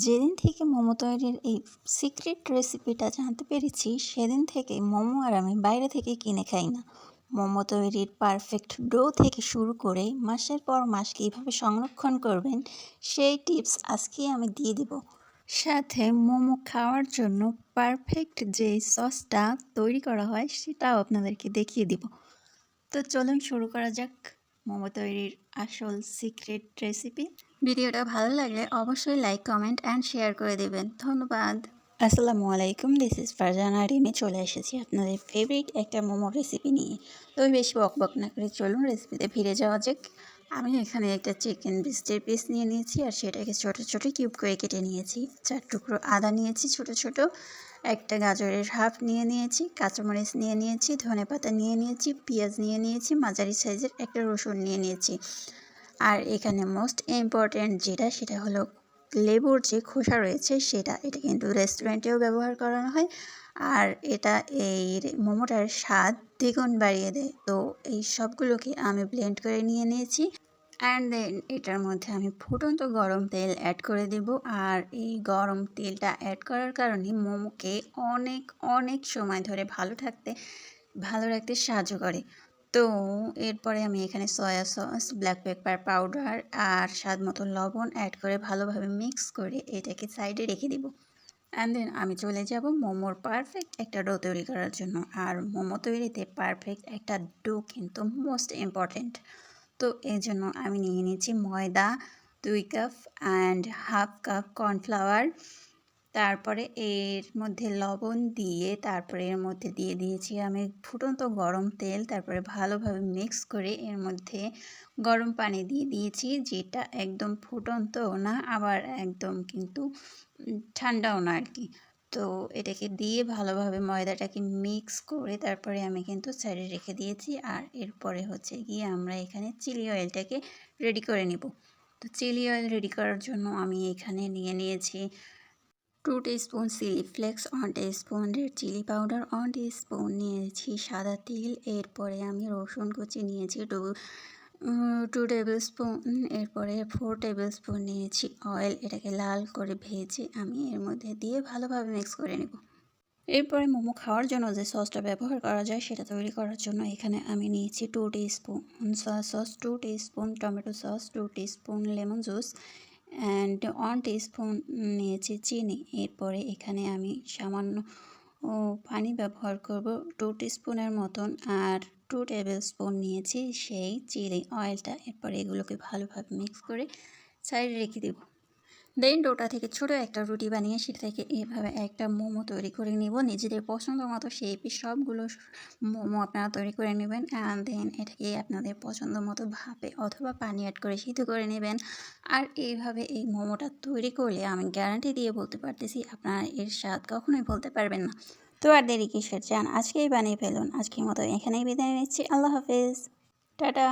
যেদিন থেকে মোমো তৈরির এই সিক্রেট রেসিপিটা জানতে পেরেছি, সেদিন থেকে মোমো আর আমি বাইরে থেকে কিনে খাই না। মোমো তৈরির পারফেক্ট ডো থেকে শুরু করে মাসের পর মাস কীভাবে সংরক্ষণ করবেন, সেই টিপস আজকেই আমি দিয়ে দিব। সাথে মোমো খাওয়ার জন্য পারফেক্ট যে সসটা তৈরি করা হয়, সেটাও আপনাদেরকে দেখিয়ে দিব। তো চলুন শুরু করা যাক মোমো তৈরির আসল সিক্রেট রেসিপি ভিডিওটা ভালো লাগলে অবশ্যই লাইক কমেন্ট অ্যান্ড শেয়ার করে দেবেন। ধন্যবাদ। আসসালামু আলাইকুম দিস ইজ ফারজানা রিমে চলে এসেছি আপনাদের ফেভারিট একটা মোমো রেসিপি নিয়ে। তো বেশি বক বক না করে চলুন রেসিপিতে ফিরে যাওয়া যাক। আমি এখানে একটা চিকেন বিস্টের পিস নিয়ে নিয়েছি আর সেটাকে ছোট ছোট কিউব করে কেটে নিয়েছি। চার টুকরো আদা নিয়েছি ছোট ছোট, একটা গাজরের হাফ নিয়ে নিয়েছি, কাঁচামরিচ নিয়ে নিয়েছি ধনে পাতা নিয়ে নিয়েছি, পেঁয়াজ নিয়ে নিয়েছি, মাঝারি সাইজের একটা রসুন নিয়ে নিয়েছি। আর এখানে মোস্ট ইম্পর্ট্যান্ট যেটা, সেটা হলো লেবুর যে খোসা রয়েছে সেটা। এটা কিন্তু রেস্টুরেন্টেও ব্যবহার করানো হয়। আর এটা এই মোমোটার স্বাদ দ্বিগুণ বাড়িয়ে দেয়। তো এই সবগুলোকে আমি ব্লেন্ড করে নিয়ে নিয়েছি। অ্যান্ড দেন এটার মধ্যে আমি ফুটন্ত গরম তেল অ্যাড করে দেব। আর এই গরম তেলটা অ্যাড করার কারণে মোমোকে অনেক অনেক সময় ধরে ভালো থাকতে, ভালো রাখতে সাহায্য করে। তো এরপরে আমি এখানে soya sauce black pepper powder আর স্বাদ মতো লবণ অ্যাড করে ভালোভাবে মিক্স করে এটাকে সাইডে রেখে দেবো। অ্যান্ড দেন আমি চলে যাব মোমোর পারফেক্ট একটা ডো তৈরি করার জন্য। আর মোমো তৈরিতে পারফেক্ট একটা ডো কিন্তু মোস্ট ইম্পর্ট্যান্ট তো এই জন্য আমি নিয়ে নিয়েছি ময়দা, দুই cup and half cup cornflour তারপরে এর মধ্যে লবণ দিয়ে তারপরে এর মধ্যে দিয়ে দিয়েছি আমি ফুটন্ত গরম তেল। তারপরে ভালোভাবে মিক্স করে এর মধ্যে গরম পানি দিয়ে দিয়েছি, যেটা একদম ফুটন্তও না, আবার একদম কিন্তু ঠান্ডাও না আর কি। তো এটাকে দিয়ে ভালোভাবে ময়দাটাকে মিক্স করে তারপরে আমি কিন্তু সাইডে রেখে দিয়েছি। আর এরপরে হচ্ছে গিয়ে আমরা এখানে চিলি অয়েলটাকে রেডি করে নিব। তো চিলি অয়েল রেডি করার জন্য আমি এখানে নিয়ে নিয়েছি two spoon chilli flakes one spoon red chilli powder one spoon নিয়েছি সাদা তিল। এরপরে আমি রসুন কুচি নিয়েছি টু টু টেবিল স্পুন এরপরে ফোর টেবিল স্পুন নিয়েছি অয়েল এটাকে লাল করে ভেজে আমি এর মধ্যে দিয়ে ভালোভাবে মিক্স করে নেব। এরপরে মোমো খাওয়ার জন্য যে সসটা ব্যবহার করা যায় সেটা তৈরি করার জন্য এখানে আমি নিয়েছি two spoon soya sauce two spoon tomato sauce two spoon lemon juice and one spoon নিয়েছি চিনি। এরপরে এখানে আমি সামান্য পানি ব্যবহার করব টু স্পুনের মতন আর টু টেবিল স্পুন নিয়েছি সেই চিলি অয়েলটা এরপরে এগুলোকে ভালোভাবে মিক্স করে সাইডে রেখে দেব। দেন ডোটা থেকে ছোটো একটা রুটি বানিয়ে সেটা থেকে এভাবে একটা মোমো তৈরি করে নিব। নিজেদের পছন্দ মতো শেপে সবগুলো মোমো আপনারা তৈরি করে নেবেন অ্যান্ড দেন এটাকে আপনাদের পছন্দ মতো ভাপে অথবা পানি অ্যাড করে সিদ্ধ করে নেবেন। আর এইভাবে এই মোমোটা তৈরি করলে আমি গ্যারান্টি দিয়ে বলতে পারতেছি আপনারা এর স্বাদ কখনোই বলতে পারবেন না। তো আর দেরি কিসের? চান আজকেই বানিয়ে ফেলুন। আজকের মতো এখানেই বিদায় নিচ্ছি। আল্লাহ হাফিজ। টাটা।